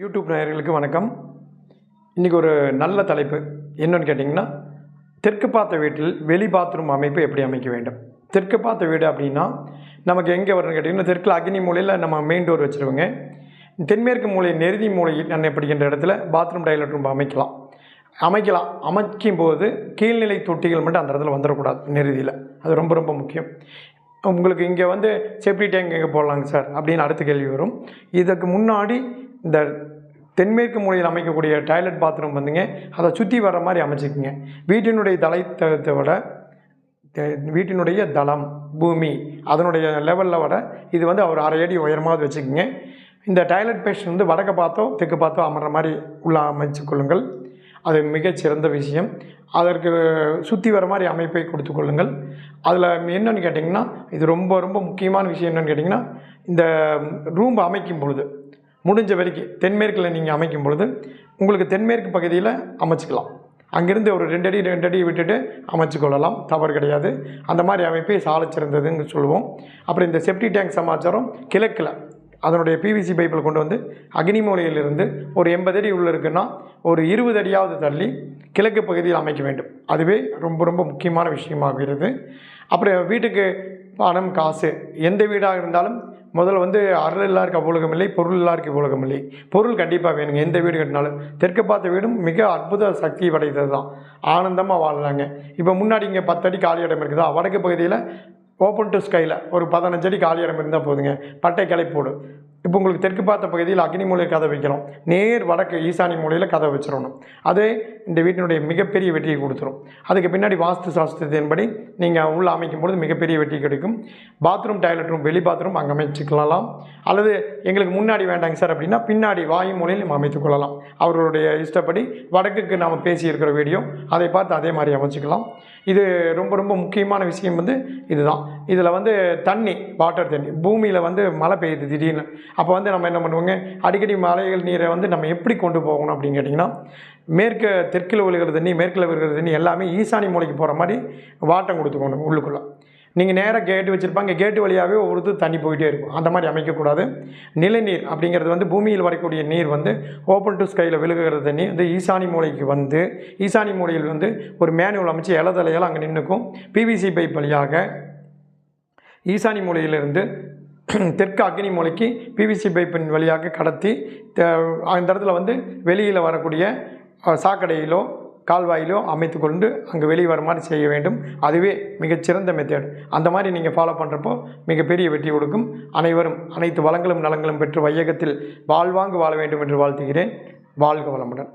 YouTube நேயர்களுக்கு வணக்கம். இன்றைக்கி ஒரு நல்ல தலைப்பு. என்னென்னு கேட்டிங்கன்னா தெற்கு பார்த்த வீட்டில் வெளி பாத்ரூம் அமைப்பு எப்படி அமைக்க வேண்டும்? தெற்கு பார்த்த வீடு அப்படின்னா நமக்கு எங்கே வரும்னு கேட்டிங்கன்னா தெற்கில் அக்னி மூலையில் நம்ம மெயின் டோர் வச்சுருவோங்க. தென்மேற்கு மூலை நெருதி மூலையில் நன்னப்படுகின்ற இடத்துல பாத்ரூம் டைலட் ரூம் அமைக்கலாம். அமைக்கலாம். அமைக்கும் போது கீழ்நிலை தொட்டிகள் மட்டும் அந்த இடத்துல வந்துடக்கூடாது நெருதியில். அது ரொம்ப ரொம்ப முக்கியம். உங்களுக்கு இங்கே வந்து சேஃப்டி டேங்க் எங்கே போடலாங்க சார்? அப்படின்னு அடுத்த கேள்வி வரும். இதுக்கு முன்னாடி இந்த தென்மேற்கு மூலையில் அமைக்கக்கூடிய டாய்லெட் பாத்ரூம் வந்துங்க அதை சுற்றி வர்ற மாதிரி அமைச்சிக்கங்க. வீட்டினுடைய தலைத்தளத்தை விட தெ- வீட்டினுடைய தளம் பூமி அதனுடைய லெவலில் விட இது வந்து ஒரு அரை அடி உயரமாவது வச்சுக்கோங்க. இந்த டாய்லெட் பேஷன் வந்து வடக்க பார்த்தோ தெற்கு பார்த்தோ அமர்ற மாதிரி உள்ள அமைச்சு கொள்ளுங்கள் அது மிகச்சிறந்த விஷயம். அதற்கு சுற்றி வர மாதிரி அமைப்பை கொடுத்து கொள்ளுங்கள். அதில் என்னென்னு கேட்டிங்கன்னா இது ரொம்ப ரொம்ப முக்கியமான விஷயம் என்னென்னு கேட்டிங்கன்னா இந்த ரூம் அமைக்கும் பொழுது முடிஞ்ச வரைக்கும் தென்மேற்கில் நீங்கள் அமைக்கும் பொழுது உங்களுக்கு தென்மேற்கு பகுதியில் அமைச்சிக்கலாம். அங்கேருந்து ஒரு ரெண்டு அடி ரெண்டு அடி விட்டுட்டு அமைச்சு கொள்ளலாம். தவறு கிடையாது. அந்த மாதிரி அமைப்பை சாலை சிறந்ததுன்னு சொல்லுவோம். அப்புறம் இந்த செப்டி டேங்க் சமாச்சாரம் கிழக்கில். அதனுடைய பிவிசி பைப்பில் கொண்டு வந்து அக்னிமூலையிலிருந்து ஒரு எண்பது அடி உள்ளே இருக்குன்னா ஒரு இருபது அடியாவது தள்ளி கிழக்கு பகுதியில் அமைக்க வேண்டும். அதுவே ரொம்ப ரொம்ப முக்கியமான விஷயமாகிறது. அப்புறம் வீட்டுக்கு பணம் காசு எந்த வீடாக இருந்தாலும் முதல்ல வந்து அருள் எல்லாருக்கு அவ்வுலகம் இல்லை பொருள் எல்லாருக்கு இவ்வுலகம் இல்லை பொருள் கண்டிப்பாக வேணுங்க. எந்த வீடு கட்டினாலும் தெற்கு பார்த்த வீடும் மிக அற்புத சக்தி படைத்தது தான் ஆனந்தமாக வாழலாங்க இப்போ முன்னாடி இங்கே பத்தடி காலி இடம் இருக்குதா? வடக்கு பகுதியில் ஓப்பன் டு ஸ்கையில் ஒரு பதினஞ்சு அடி காலி இடம் இருந்தால் போதுங்க. பட்டை கிளை போடு. இப்போ உங்களுக்கு தெற்கு பார்த்த பகுதியில் அக்னி மூலையில் கதை வைக்கிறோம் நேர் வடக்கு ஈசானி மூலையில் கதை வச்சிடணும். அதே இந்த வீட்டினுடைய மிகப்பெரிய வெற்றியை கொடுத்துரும். அதுக்கு பின்னாடி வாஸ்து சாஸ்திரத்தின்படி நீங்கள் உள்ளே அமைக்கும் பொழுது மிகப்பெரிய வெற்றி கிடைக்கும். பாத்ரூம் டாய்லெட் ரூம் வெளி பாத்ரூம் அங்கே அமைச்சுக்கலாம் அல்லது எங்களுக்கு முன்னாடி வேண்டாங்க சார் அப்படின்னா பின்னாடி வாயு மூலையில் நம்ம அமைத்துக்கொள்ளலாம் அவர்களுடைய இஷ்டப்படி வடக்குக்கு நாம் பேசியிருக்கிற வீடியோ அதை பார்த்து அதே மாதிரி அமைச்சுக்கலாம். இது ரொம்ப ரொம்ப முக்கியமான விஷயம் வந்து இதுதான். இதில் வந்து தண்ணி வாட்டர் தண்ணி. பூமியில் வந்து மழை பெய்யுது திடீர்னு. அப்போ வந்து நம்ம என்ன பண்ணுவோங்க? அடிக்கடி மழைகள் நீரை வந்து நம்ம எப்படி கொண்டு போகணும் அப்படின்னு கேட்டிங்கன்னா மேற்கு தெற்கில் விழுகிற தண்ணி மேற்கில் விழுகிற தண்ணி எல்லாமே ஈசானி மூலைக்கு போகிற மாதிரி வாட்டம் கொடுத்துக்கணும் உள்ளுக்குள்ளே. நீங்கள் நேராக கேட்டு வச்சுருப்பாங்க கேட்டு வழியாகவே ஒவ்வொருத்தர் தண்ணி போயிட்டே இருக்கும். அந்த மாதிரி அமைக்கக்கூடாது. நிலநீர் அப்படிங்கிறது வந்து பூமியில் வரக்கூடிய நீர் வந்து ஓப்பன் டு ஸ்கையில் விழுகுற தண்ணி. வந்து ஈசானி மூலைக்கு வந்து ஈசானி மூலையில் வந்து ஒரு மேனுவல் அமைச்சு இலதலையால் அங்கே நின்றுக்கும் பிவிசி பைப் வழியாக ஈசானி மூலையிலிருந்து தெற்கு அக்னி மூலைக்கு பிவிசி பைப்பின் வழியாக கடத்தி அந்த இடத்துல வந்து வெளியில் வரக்கூடிய சாக்கடையிலோ கால்வாயிலோ அமைத்து கொண்டு அங்கே வெளியே வர மாதிரி செய்ய வேண்டும். அதுவே மிகச்சிறந்த மெத்தேட் அந்த மாதிரி நீங்கள் ஃபாலோ பண்ணுறப்போ மிகப்பெரிய வெற்றி கொடுக்கும். அனைவரும் அனைத்து வளங்களும் நலங்களும் பெற்று வையகத்தில் வாழ்வாங்கு வாழ வேண்டும் என்று வாழ்த்துகிறேன். வாழ்க வளமுடன்.